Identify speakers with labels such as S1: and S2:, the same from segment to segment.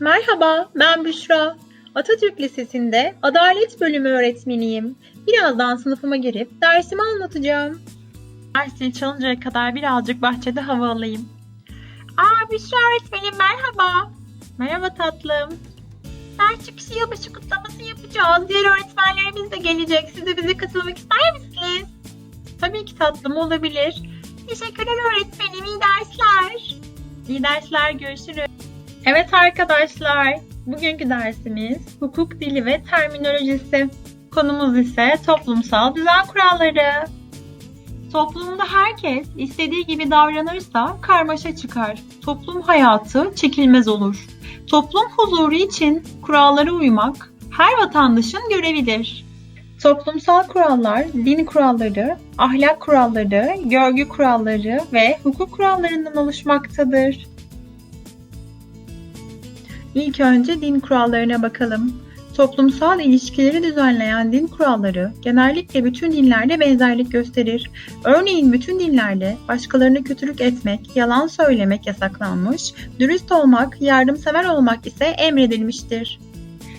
S1: Merhaba, ben Büşra. Atatürk Lisesi'nde Adalet Bölümü öğretmeniyim. Birazdan sınıfıma girip dersimi anlatacağım. Ders zili çalıncaya kadar birazcık bahçede hava alayım. Aa Büşra öğretmenim merhaba. Merhaba tatlım. Ders çıkışı yılbaşı kutlaması yapacağız. Diğer öğretmenlerimiz de gelecek. Siz de bize katılmak ister misiniz? Tabii ki tatlım olabilir. Teşekkürler öğretmenim. İyi dersler. İyi dersler. Görüşürüz. Evet arkadaşlar, bugünkü dersimiz hukuk dili ve terminolojisi. Konumuz ise toplumsal düzen kuralları. Toplumda herkes istediği gibi davranırsa karmaşa çıkar. Toplum hayatı çekilmez olur. Toplum huzuru için kurallara uymak her vatandaşın görevidir. Toplumsal kurallar, din kuralları, ahlak kuralları, görgü kuralları ve hukuk kurallarından oluşmaktadır. İlk önce din kurallarına bakalım. Toplumsal ilişkileri düzenleyen din kuralları genellikle bütün dinlerde benzerlik gösterir. Örneğin bütün dinlerde başkalarına kötülük etmek, yalan söylemek yasaklanmış, dürüst olmak, yardımsever olmak ise emredilmiştir.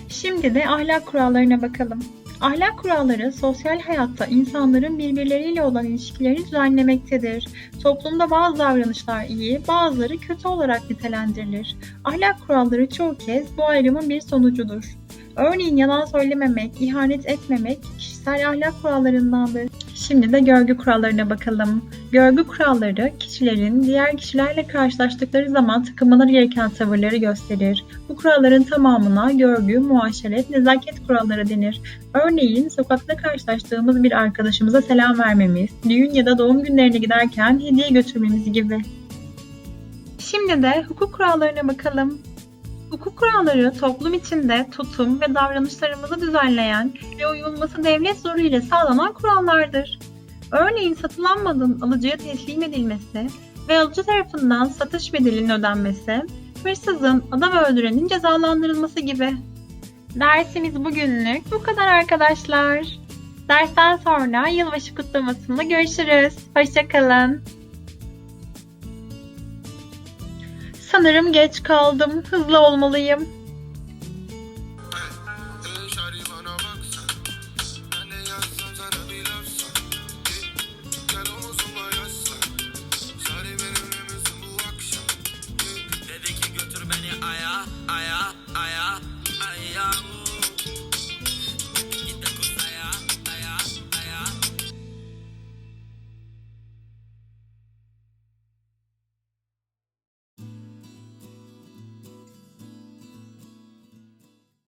S1: Şimdi de ahlak kurallarına bakalım. Ahlak kuralları sosyal hayatta insanların birbirleriyle olan ilişkileri düzenlemektedir. Toplumda bazı davranışlar iyi, bazıları kötü olarak nitelendirilir. Ahlak kuralları çoğu kez bu ayrımın bir sonucudur. Örneğin yalan söylememek, ihanet etmemek kişisel ahlak kurallarındandır. Şimdi de görgü kurallarına bakalım. Görgü kuralları kişilerin diğer kişilerle karşılaştıkları zaman takınmaları gereken tavırları gösterir. Bu kuralların tamamına görgü, muaşeret, nezaket kuralları denir. Örneğin sokakta karşılaştığımız bir arkadaşımıza selam vermemiz, düğün ya da doğum günlerine giderken hediye götürmemiz gibi. Şimdi de hukuk kurallarına bakalım. Hukuk kuralları toplum içinde tutum ve davranışlarımızı düzenleyen ve uyulması devlet zoruyla sağlanan kurallardır. Örneğin satılan malın alıcıya teslim edilmesi ve alıcı tarafından satış bedelinin ödenmesi, hırsızın adam öldürenin cezalandırılması gibi. Dersimiz bugünlük bu kadar arkadaşlar. Dersten sonra yılbaşı kutlamasında görüşürüz. Hoşçakalın. Sanırım geç kaldım. Hızlı olmalıyım.